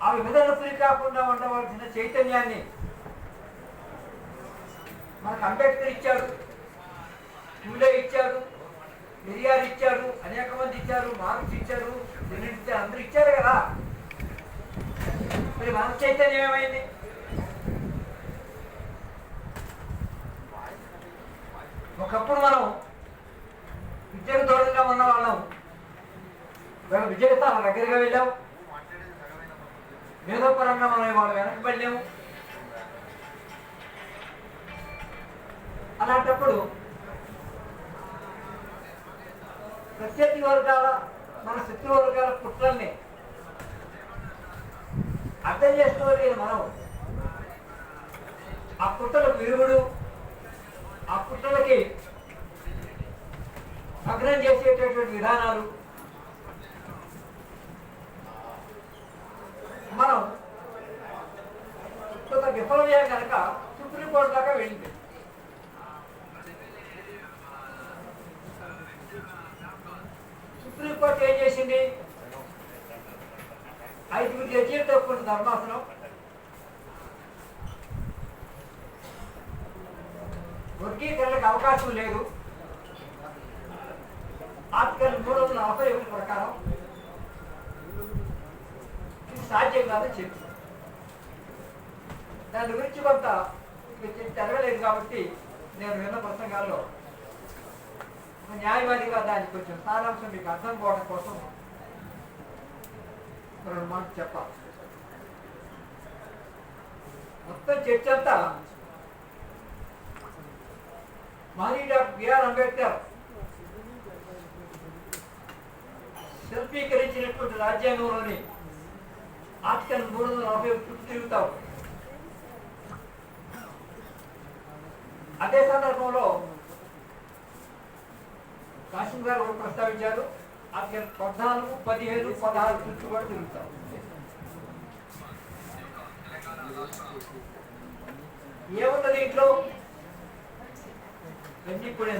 ఆ విభజన కాకుండా ఉండవలసిన చైతన్యాన్ని మనకు అంబేద్కర్ ఇచ్చాడు పూలే ఇచ్చాడు పెరియార్ ఇచ్చాడు అనేక మంది ఇచ్చారు మార్క్స్ ఇచ్చారు ఇచ్చారు అందరూ ఇచ్చారు కదా. మరి మన చైతన్యం ఏమైంది? ఒకప్పుడు మనం విద్యకు దూరంగా ఉన్న వాళ్ళం. మేము విద్యకు తన దగ్గరగా వెళ్ళాం మేధోపరంగా మనం ఇవాళ వెనకబడలేము అలాంటప్పుడు ప్రత్యర్థి వర్గాల మన శత్రు వర్గాల కుట్రల్ని అర్థం చేసుకోగలిగిన మనం. ఆ కుట్రలకు విరుగుడు ఆ కుట్రలకి భగ్నం చేసేటటువంటి విధానాలు మనం కొంత విఫలమయ్యా కనుక సుప్రీంకోర్టు దాకా వెళ్ళింది. సుప్రీంకోర్టు ఏం చేసింది? ఐదుగురు జడ్జీలతో కూడిన ధర్మాసనం. వర్గీకరణకు అవకాశం లేదు. ఆర్టికల్ మూడు వందల నలభై ఒకటి ప్రకారం ఇది సాధ్యం కాదని చెప్పి దాని గురించి కొంత జరగలేదు కాబట్టి నేను విన్న ప్రసంగాల్లో న్యాయవాదిగా దానికి కొంచెం సారాంశం మీకు అర్థం కావడం కోసం రెండు మాటలు చెప్పాలి. మొత్తం చర్చ అంతా మహనీ డాక్టర్ బిఆర్ అంబేద్కర్ శిల్పీకరించినటువంటి రాజ్యాంగంలోని ఆర్టికల్ మూడు వందల నలభై చుట్టూ తిరుగుతావు. అదే సందర్భంలో కాశీం గారు కూడా ప్రస్తావించారు. అక్కడ పద్నాలుగు పదిహేను పదహారు చుట్టూ కూడా తిరుగుతాం ఏమున్నది ఇంట్లో ఎన్ని కూడా